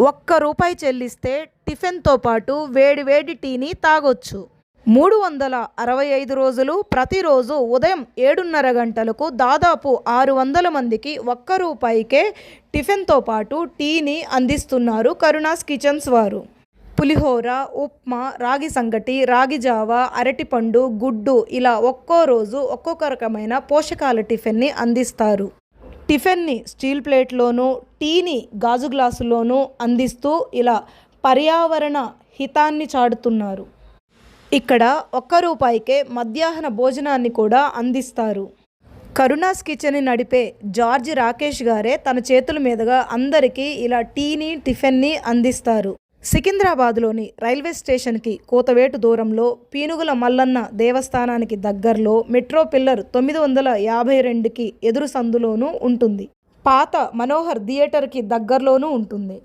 ఒక్క రూపాయి చెల్లిస్తే టిఫిన్తో పాటు వేడివేడి టీని తాగొచ్చు. మూడు వందల అరవై ఐదు రోజులు ప్రతిరోజు ఉదయం ఏడున్నర గంటలకు దాదాపు ఆరు వందల మందికి ఒక్క రూపాయికే టిఫిన్తో పాటు టీని అందిస్తున్నారు కరుణాస్ కిచెన్స్ వారు. పులిహోర ఉప్మా రాగి సంగటి రాగి జావ అరటిపండు గుడ్డు ఇలా ఒక్కో రోజు ఒక్కొక్క రకమైన పోషకాల టిఫిన్ని అందిస్తారు. టిఫిన్ని స్టీల్ ప్లేట్లోనూ టీని గాజు గ్లాసులోనూ అందిస్తూ ఇలా పర్యావరణ హితాన్ని చాటుతున్నారు. ఇక్కడ ఒక్క రూపాయికే మధ్యాహ్న భోజనాన్ని కూడా అందిస్తారు. కరుణాస్ కిచెన్ని నడిపే జార్జ్ రాకేష్ గారే తన చేతుల మీదుగా అందరికీ ఇలా టీని టిఫిన్ని అందిస్తారు. సికింద్రాబాద్లోని రైల్వే స్టేషన్కి కోతవేటు దూరంలో పీనుగుల మల్లన్న దేవస్థానానికి దగ్గరలో మెట్రో పిల్లర్ తొమ్మిది వందల యాభై రెండుకి ఎదురు సందులోనూ ఉంటుంది. పాత మనోహర్ థియేటర్కి దగ్గరలోనూ ఉంటుంది.